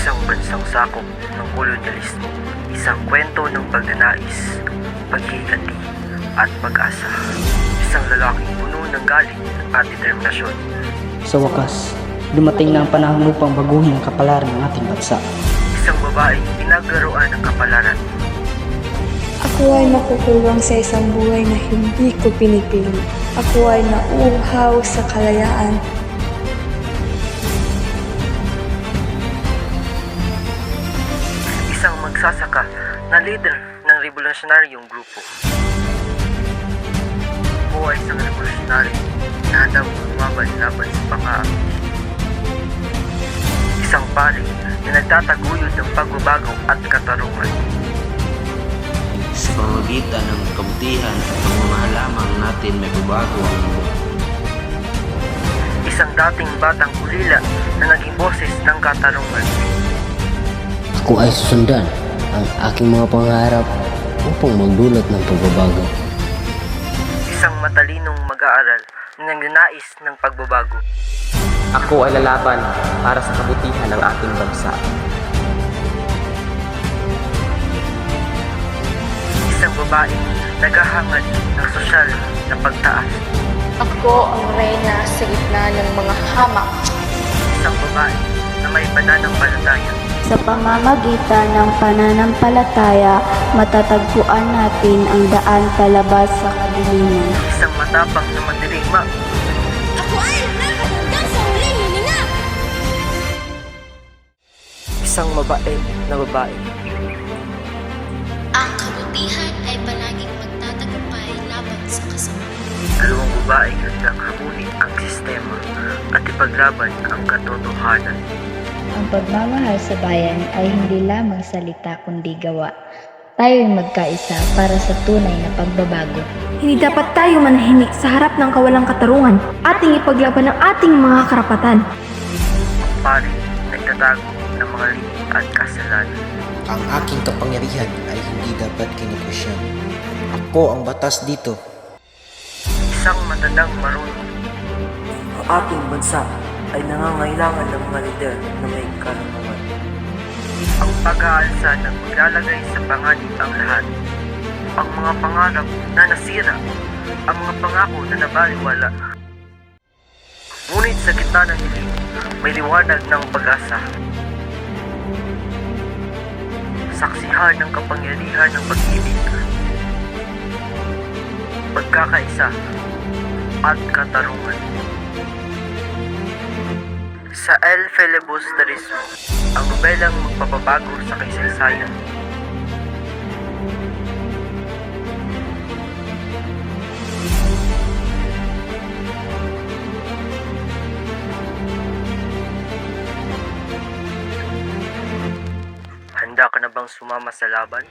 Isang bansang sakop ng kolonyalismo, isang kwento ng pagnanais, paghiganti at pag-asa. Isang lalaking puno ng galing at determinasyon. Sa wakas, dumating na ang panahon upang baguhin ang kapalaran ng ating bansa. Isang babaeng pinaglaruan ng kapalaran. Ako ay nakukulong sa isang buhay na hindi ko pinipili. Ako ay nauuhaw sa kalayaan. Na leader ng revolusyonaryong grupo. Ako ay isang revolusyonary na handang lumaban laban sa pang-aapi. Isang pari na nagtataguyod ng pagbabago at katarungan. Sa pamamagitan ng kabutihan at pagmamahalamang natin may babago ang mundo. Isang dating batang ulila na naging boses ng katarungan. Ako ay susundan ang aking mga pangarap upang magdulot ng pagbabago. Isang matalinong mag-aaral na nagnanais ng pagbabago. Ako ay lalaban para sa kabutihan ng ating bansa. Isang babae naghahangad ng sosyal na pagtaas. Ako ang reyna sa gitna ng mga hamak. Isang babae na may pananampalataya. Sa pamamagitan ng pananampalataya, matatagpuan natin ang daan palabas sa kadiliman. Isang matapang na mandirigma. Ako ay hanggang sa huling hininga! Isang mabait na babae. Ang kabutihan ay palaging magtatagumpay laban sa kasamaan. Dalawang babae handang hamunin ang sistema at ipaglaban ang katotohanan. Ang pagmamahal sa bayan ay hindi lamang salita kundi gawa. Tayo'y magkaisa para sa tunay na pagbabago. Hindi dapat tayo manahimik sa harap ng kawalang katarungan. Ating ipaglaban ang ating mga karapatan. Ang pari nagtatago ng mga lihim at kasalanan. Ang aking kapangyarihan ay hindi dapat kinikusyan. Ako ang batas dito. Isang matandang marunong. Ang ating bansa ay nangangailangan ng mga lider na may karunungan. Ang pag-aalsa ng maglalagay sa panganib ang lahat. Ang mga pangarap na nasira. Ang mga pangako na nabaliwala. Ngunit sa gitna ng dilim, may liwanag ng pag-asa. Saksihan ng kapangyarihan ng pag-ibig. Pagkakaisa at katarungan. Sa El Filibusterismo, ang nobelang magpapabago sa kaysaysayan. Handa ka na bang sumama sa laban?